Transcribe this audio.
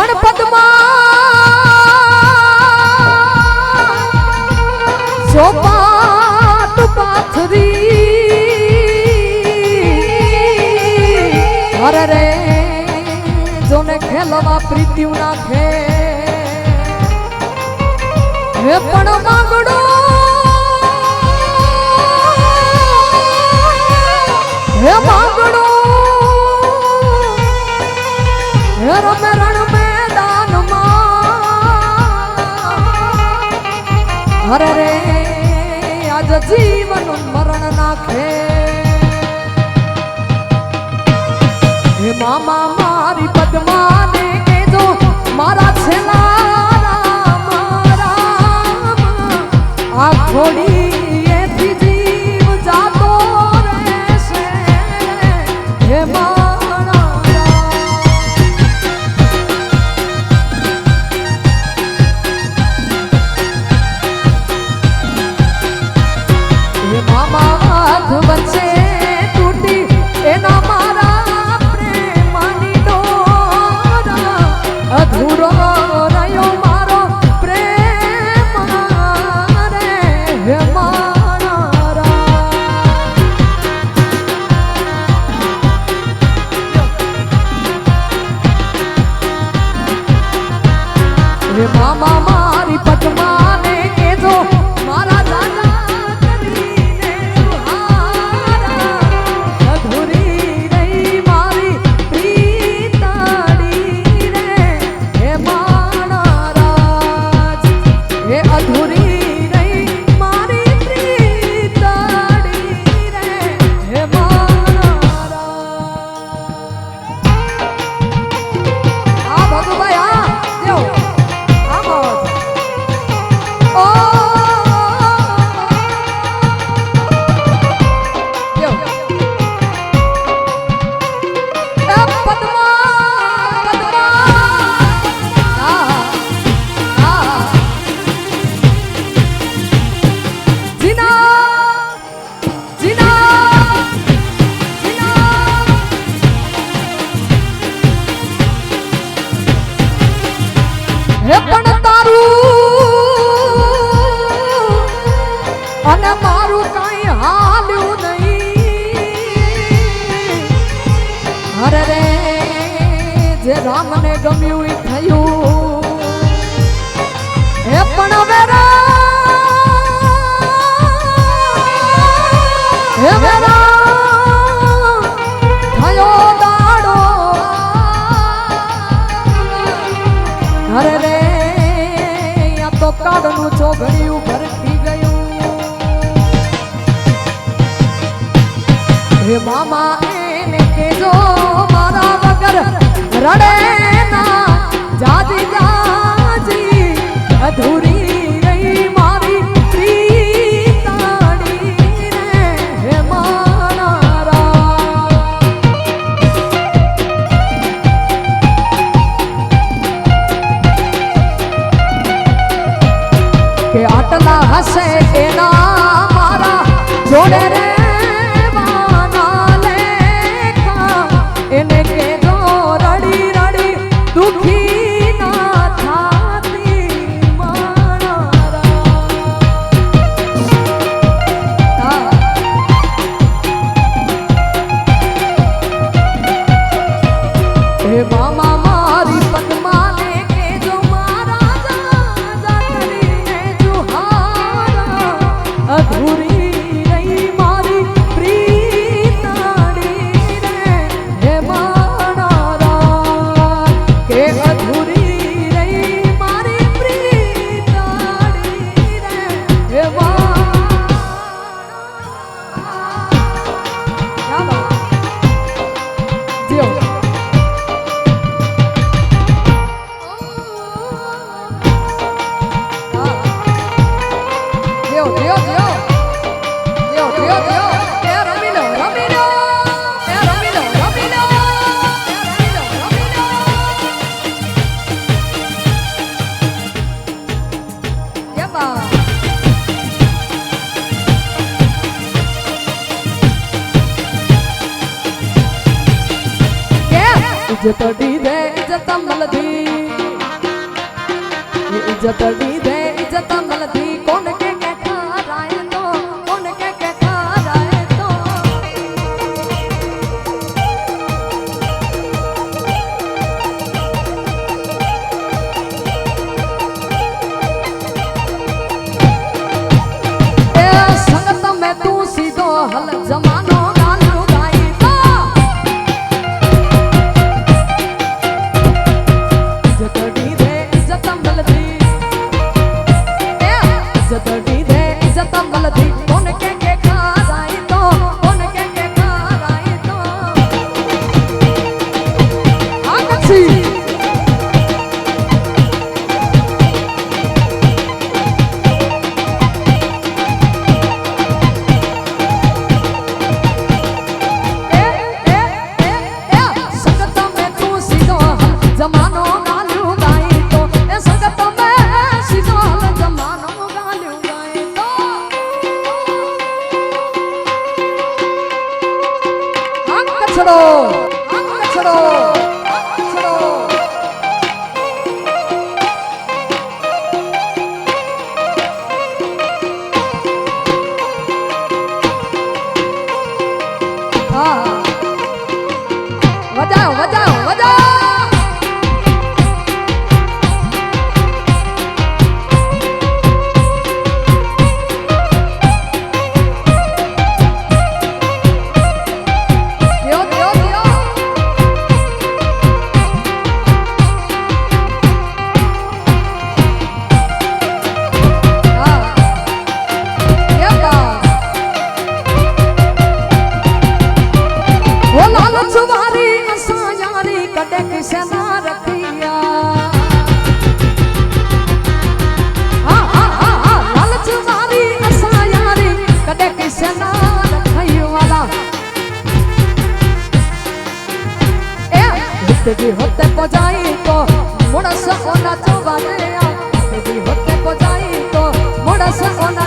પણ પદમા સોપાટ અરે જોને ખેલવા પ્રીતિવ નાખે. હે પણ માંગડો নাম আমার પણ તારું? અને મારું કઈ હાલ્યું નહીં. હરે રે જે રામને ગમ્યું મામા એને કેજો મારા વગર રડે ના. જાજી જાજી, અધૂરી રહી મારી પ્રીતાણી રે હે મારા. કે આટલા હશે એના મારા જોડે ઇજ્જત ડી દે ઇજ્જત મલદી ઇજ્જત ડી દે 加油，我们加油。যদি হতে পজাই তো মোড়া সহনা চবারে যদি হতে পজাই তো মোড়া সহনা